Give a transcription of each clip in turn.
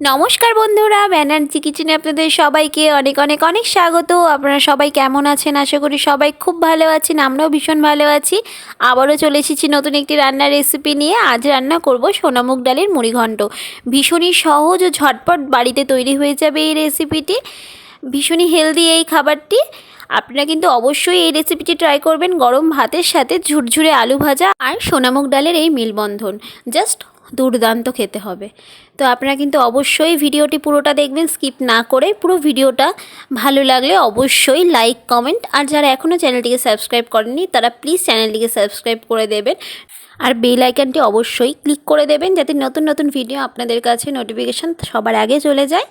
নমস্কার বন্ধুরা, ব্যানার্জি কিচেনে আপনাদের সবাইকে অনেক অনেক অনেক স্বাগত। আপনারা সবাই কেমন আছেন? আশা করি সবাই খুব ভালো আছেন, আমরাও ভীষণ ভালো আছি। আবারও চলে এসেছি নতুন একটি রান্নার রেসিপি নিয়ে। আজ রান্না করব সোনামুগ ডালের মুড়িঘণ্ট ভীষণই সহজ ও ঝটপট বাড়িতে তৈরি হয়ে যাবে এই রেসিপিটি ভীষণই হেলদি এই খাবারটি। আপনারা কিন্তু অবশ্যই এই রেসিপিটি ট্রাই করবেন গরম ভাতের সাথে ঝুরঝুরে আলু ভাজা আর সোনামুগ ডালের এই মিলবন্ধন। জাস্ট দুর্দান্ত খেতে হবে। তো আপনারা কিন্তু অবশ্যই ভিডিওটি পুরোটা দেখবেন, স্কিপ না করে পুরো ভিডিওটা ভালো লাগলে অবশ্যই লাইক, কমেন্ট, আর যারা এখনও চ্যানেলটিকে সাবস্ক্রাইব করেননি, তারা প্লিজ চ্যানেলটিকে সাবস্ক্রাইব করে দেবেন। আর বেল আইকনটি অবশ্যই ক্লিক করে দেবেন, যাতে নতুন নতুন ভিডিও আপনাদের কাছে নোটিফিকেশান সবার আগে চলে যায়।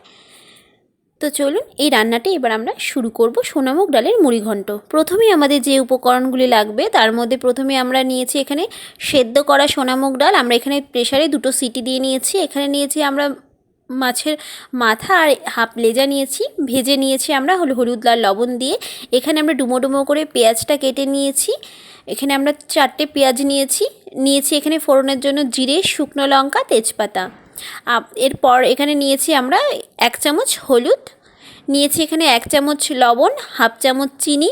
তো চলুন এই রান্নাটি এবার আমরা শুরু করব সোনামুগ ডালের মুড়িঘণ্ট। প্রথমেই আমাদের যে উপকরণগুলি লাগবে, তার মধ্যে প্রথমে আমরা নিয়েছি এখানে সেদ্ধ করা সোনামুগ ডাল। আমরা এখানে প্রেশারে দুটো সিটি দিয়ে নিয়েছি। এখানে নিয়েছি আমরা মাছের মাথা আর হাফ লেজা নিয়েছি। ভেজে নিয়েছি আমরা হল হলুদ লাল লবণ দিয়ে। এখানে আমরা ডুমো ডুমো করে পেঁয়াজটা কেটে নিয়েছি। এখানে আমরা চারটে পেঁয়াজ নিয়েছি। নিয়েছি এখানে ফোড়নের জন্য জিরে, শুকনো লঙ্কা, তেজপাতা। এরপর এখানে নিয়েছি আমরা এক চামচ হলুদ, নিয়েছি এখানে এক চামচ লবণ, হাফ চামচ চিনি,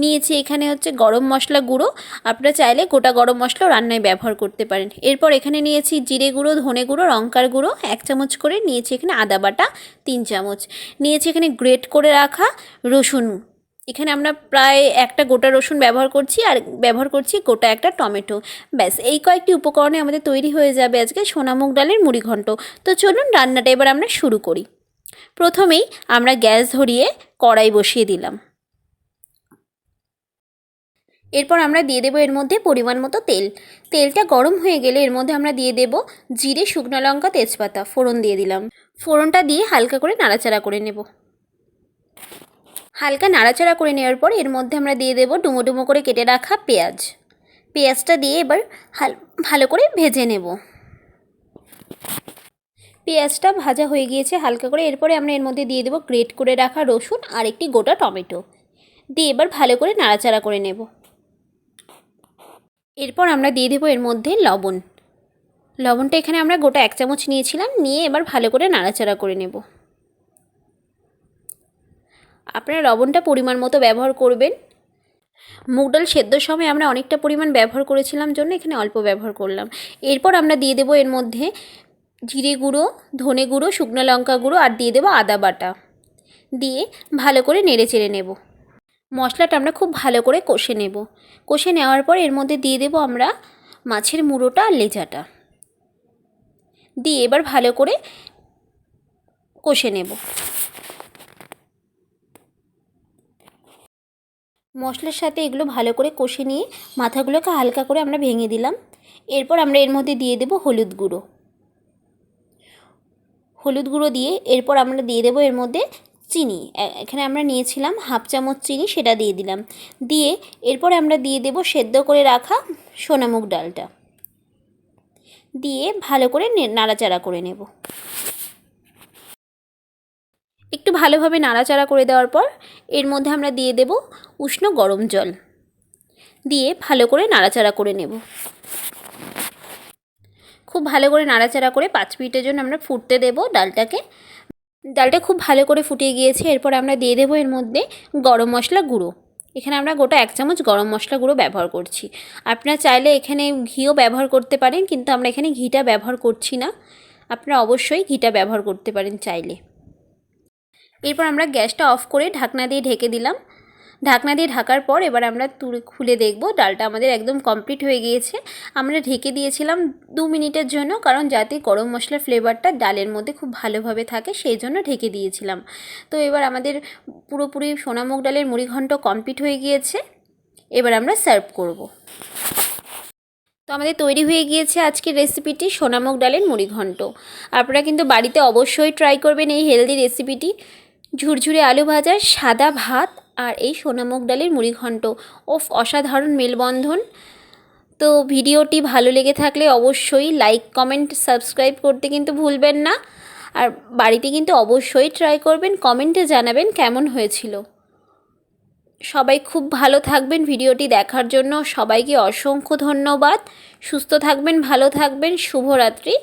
নিয়েছি এখানে হচ্ছে গরম মশলা গুঁড়ো। আপনারা চাইলে গোটা গরম মশলাও রান্নায় ব্যবহার করতে পারেন। এরপর এখানে নিয়েছি জিরে গুঁড়ো, ধনে গুঁড়ো, লঙ্কার গুঁড়ো, এক চামচ করে নিয়েছি এখানে আদা বাটা, তিন চামচ। নিয়েছি এখানে গ্রেট করে রাখা রসুন এখানে আমরা প্রায় একটা গোটা রসুন ব্যবহার করছি আর ব্যবহার করছি গোটা একটা টমেটো। ব্যাস, এই কয়েকটি উপকরণে আমাদের তৈরি হয়ে যাবে আজকে সোনামুগ ডালের মুড়িঘণ্ট। তো চলুন রান্নাটা এবার আমরা শুরু করি। প্রথমেই আমরা গ্যাস ধরিয়ে কড়াই বসিয়ে দিলাম। এরপর আমরা দিয়ে দেবো এর মধ্যে পরিমাণ মতো তেল। তেলটা গরম হয়ে গেলে এর মধ্যে আমরা দিয়ে দেবো জিরে, শুকনো লঙ্কা, তেজপাতা। ফোড়ন দিয়ে দিলাম। ফোড়নটা দিয়ে হালকা করে নাড়াচাড়া করে নেব। হালকা নাড়াচাড়া করে নেওয়ার পর এর মধ্যে আমরা দিয়ে দেবো ডুমো ডুমো করে কেটে রাখা পেঁয়াজ। পেঁয়াজটা দিয়ে এবার ভালো করে ভেজে নেব। পেঁয়াজটা ভাজা হয়ে গিয়েছে হালকা করে। এরপরে আমরা এর মধ্যে দিয়ে দেবো গ্রেট করে রাখা রসুন আর একটি গোটা টমেটো। দিয়ে এবার ভালো করে নাড়াচাড়া করে নেব। এরপর আমরা দিয়ে দেবো এর মধ্যে লবণ। লবণটা এখানে আমরা গোটা এক চামচ নিয়েছিলাম। নিয়ে এবার ভালো করে নাড়াচাড়া করে নেব। আপনারা লবণটা পরিমাণ মতো ব্যবহার করবেন। মুগ ডাল সেদ্ধর সময় আমরা অনেকটা পরিমাণ ব্যবহার করেছিলাম জন্য এখানে অল্প ব্যবহার করলাম। এরপর আমরা দিয়ে দেবো এর মধ্যে জিরে গুঁড়ো, ধনে গুঁড়ো, শুকনো লঙ্কা গুঁড়ো আর দিয়ে দেবো আদা বাটা। দিয়ে ভালো করে নেড়ে চেড়ে নেব। মশলাটা আমরা খুব ভালো করে কষে নেব। কষে নেওয়ার পর এর মধ্যে দিয়ে দেবো আমরা মাছের মুড়োটা আর লেজাটা দিয়ে এবার ভালো করে কষে নেব। মশলার সাথে এগুলো ভালো করে কষে নিয়ে মাথাগুলোকে হালকা করে আমরা ভেঙে দিলাম। এরপর আমরা এর মধ্যে দিয়ে দেবো হলুদ গুঁড়ো। হলুদ গুঁড়ো দিয়ে এরপর আমরা দিয়ে দেবো এর মধ্যে চিনি। এখানে আমরা নিয়েছিলাম হাফ চামচ চিনি, সেটা দিয়ে দিলাম। দিয়ে এরপর আমরা দিয়ে দেব সেদ্ধ করে রাখা সোনামুগ ডালটা। দিয়ে ভালো করে নাড়াচাড়া করে নেব। একটু ভালোভাবে নাড়াচাড়া করে দেওয়ার পর এর মধ্যে আমরা দিয়ে দেব উষ্ণ গরম জল। দিয়ে ভালো করে নাড়াচাড়া করে নেব। খুব ভালো করে নাড়াচাড়া করে পাঁচ মিনিটের জন্য আমরা ফুটতে দেব ডালটাকে। ডালটা খুব ভালো করে ফুটিয়ে গিয়েছে, এরপর আমরা দিয়ে দেবো এর মধ্যে গরম মশলা গুঁড়ো। এখানে আমরা গোটা এক চামচ গরম মশলা গুঁড়ো ব্যবহার করছি। আপনারা চাইলে এখানে ঘিও ব্যবহার করতে পারেন, কিন্তু আমরা এখানে ঘিটা ব্যবহার করছি না। আপনারা অবশ্যই ঘিটা ব্যবহার করতে পারেন চাইলে। এরপর আমরা গ্যাসটা অফ করে ঢাকনা দিয়ে ঢেকে দিলাম। ঢাকনা দিয়ে ঢাকার পর এবার আমরা তুলে, খুলে দেখব। ডালটা আমাদের একদম কমপ্লিট হয়ে গিয়েছে। আমরা ঢেকে দিয়েছিলাম দু মিনিটের জন্য কারণ যাতে গরম মশলার ফ্লেভারটা ডালের মধ্যে খুব ভালোভাবে থাকে সেই জন্য ঢেকে দিয়েছিলাম। তো এবার আমাদের পুরোপুরি সোনামুগ ডালের মুড়িঘণ্ট কমপ্লিট হয়ে গিয়েছে। এবার আমরা সার্ভ করব। তো আমাদের তৈরি হয়ে গিয়েছে আজকের রেসিপিটি সোনামুগ ডালের মুড়িঘণ্ট আপনারা কিন্তু বাড়িতে অবশ্যই ট্রাই করবেন এই হেলদি রেসিপিটি ঝুরঝুরে আলু ভাজা সাদা ভাত আর এই সোনামুগ ডালের মুড়িঘণ্ট ওফ, অসাধারণ মেলবন্ধন। তো ভিডিওটি ভালো লেগে থাকলে অবশ্যই লাইক কমেন্ট সাবস্ক্রাইব করতে কিন্তু ভুলবেন না। আর বাড়িতে কিন্তু অবশ্যই ট্রাই করবেন কমেন্টে জানাবেন কেমন হয়েছিল। সবাই খুব ভালো থাকবেন ভিডিওটি দেখার জন্য। সবাইকে অসংখ্য ধন্যবাদ। সুস্থ থাকবেন, ভালো থাকবেন। শুভরাত্রি।